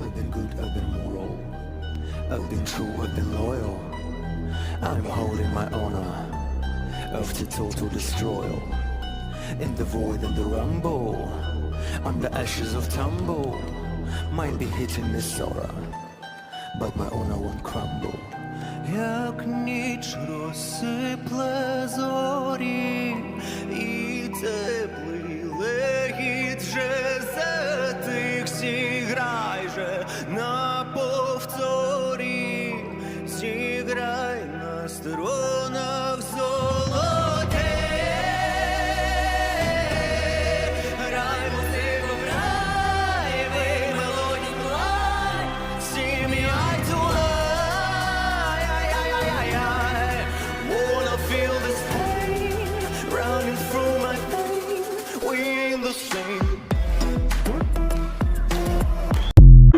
I've been good, I've been moral. I've been true, I've been loyal. I'm holding my honor. After total destroyal. In the void and the rumble. On the ashes of tumble. Might be hitting me sorrow. But my honor won't crumble. Як ніч розсипле на повторі, зіграй на строї.